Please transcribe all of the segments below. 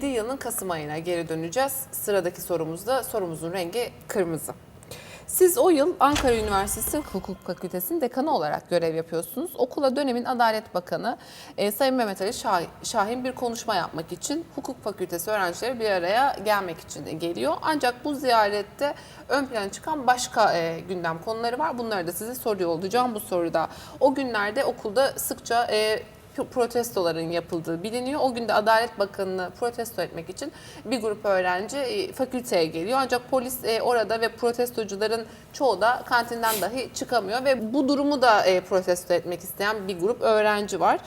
yılın Kasım ayına geri döneceğiz. Sıradaki sorumuzda sorumuzun rengi kırmızı. Siz o yıl Ankara Üniversitesi Hukuk Fakültesi'nin dekanı olarak görev yapıyorsunuz. Okula dönemin Adalet Bakanı e, Sayın Mehmet Ali Şah- Şahin bir konuşma yapmak için Hukuk Fakültesi öğrencileri bir araya gelmek için geliyor. Ancak bu ziyarette ön plana çıkan başka e, gündem konuları var. Bunları da size soruyor olacağım bu soruda. O günlerde okulda sıkça e, protestoların yapıldığı biliniyor. O gün de Adalet Bakanı'nı protesto etmek için bir grup öğrenci e, fakülteye geliyor. Ancak polis e, orada ve protestocuların çoğu da kantinden dahi çıkamıyor ve bu durumu da e, protesto etmek isteyen bir grup öğrenci var.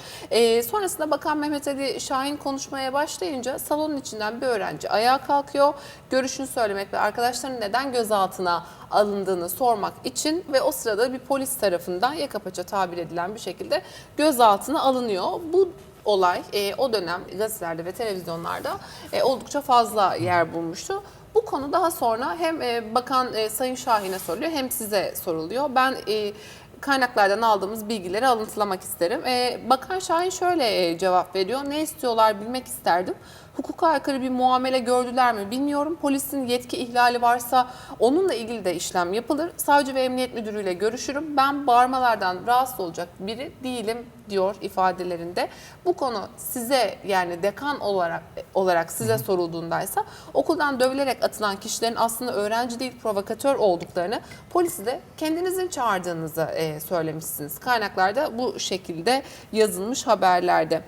Sonrasında Bakan Mehmet Ali Şahin konuşmaya başlayınca salonun içinden bir öğrenci ayağa kalkıyor. Görüşünü söylemek ve arkadaşlarının neden gözaltına alındığını sormak için ve o sırada bir polis tarafından yaka paça tabir edilen bir şekilde gözaltına alınıyor. Bu olay e, o dönem gazetelerde ve televizyonlarda e, oldukça fazla yer bulmuştu. Bu konu daha sonra hem e, Bakan e, Sayın Şahin'e soruluyor hem size soruluyor. Ben e, kaynaklardan aldığımız bilgileri alıntılamak isterim. E, Bakan Şahin şöyle e, cevap veriyor. Ne istiyorlar bilmek isterdim. Hukuka aykırı bir muamele gördüler mi bilmiyorum. Polisin yetki ihlali varsa onunla ilgili de işlem yapılır. Savcı ve emniyet müdürüyle görüşürüm. Ben bağırmalardan rahatsız olacak biri değilim diyor ifadelerinde. Bu konu size yani dekan olarak olarak size sorulduğundaysa okuldan dövülerek atılan kişilerin aslında öğrenci değil provokatör olduklarını polisi de kendinizin çağırdığınızı e, söylemişsiniz. Kaynaklarda bu şekilde yazılmış haberlerde.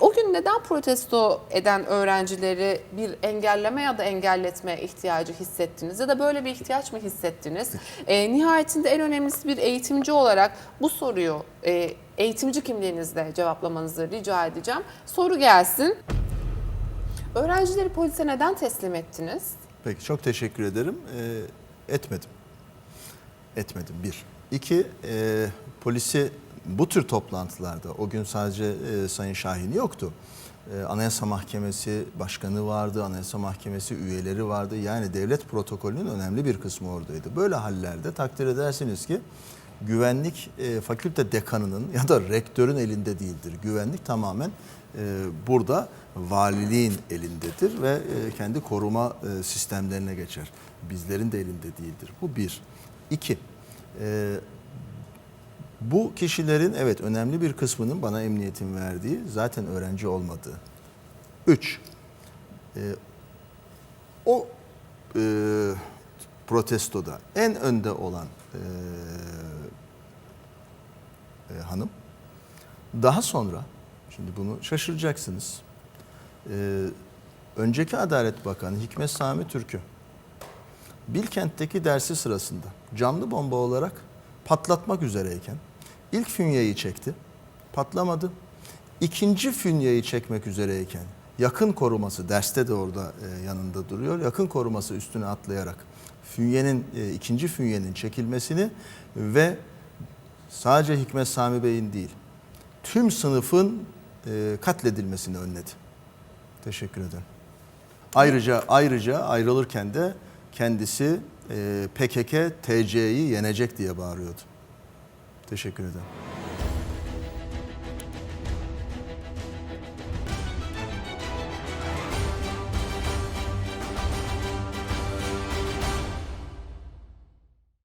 O gün neden protesto eden öğrencileri bir engelleme ya da engelletme ihtiyacı hissettiniz ya da böyle bir ihtiyaç mı hissettiniz? E, nihayetinde en önemlisi bir eğitimci olarak bu soruyu e, eğitimci kimliğinizle cevaplamanızı rica edeceğim. Soru gelsin. Öğrencileri polise neden teslim ettiniz? Peki çok teşekkür ederim. Ee, etmedim. Etmedim bir. İki, e, polisi bu tür toplantılarda o gün sadece e, Sayın Şahin yoktu. E, Anayasa Mahkemesi başkanı vardı, Anayasa Mahkemesi üyeleri vardı. Yani devlet protokolünün önemli bir kısmı oradaydı. Böyle hallerde takdir edersiniz ki güvenlik e, fakülte dekanının ya da rektörün elinde değildir. Güvenlik tamamen e, burada valiliğin elindedir ve e, kendi koruma e, sistemlerine geçer. Bizlerin de elinde değildir. Bu bir. İki, e, bu kişilerin evet önemli bir kısmının bana emniyetin verdiği zaten öğrenci olmadığı. Üç, e, o e, protestoda en önde olan e, e, hanım daha sonra şimdi bunu şaşıracaksınız. E, önceki Adalet Bakanı Hikmet Sami Türk'ü Bilkent'teki dersi sırasında camlı bomba olarak patlatmak üzereyken ilk fünyeyi çekti. Patlamadı. İkinci fünyeyi çekmek üzereyken yakın koruması derste de orada e, yanında duruyor. Yakın koruması üstüne atlayarak fünyenin e, ikinci fünyenin çekilmesini ve sadece Hikmet Sami Bey'in değil tüm sınıfın e, katledilmesini önledi. Teşekkür ederim. Ayrıca ayrıca ayrılırken de kendisi e, PKK TC'yi yenecek diye bağırıyordu. Teşekkür ederim.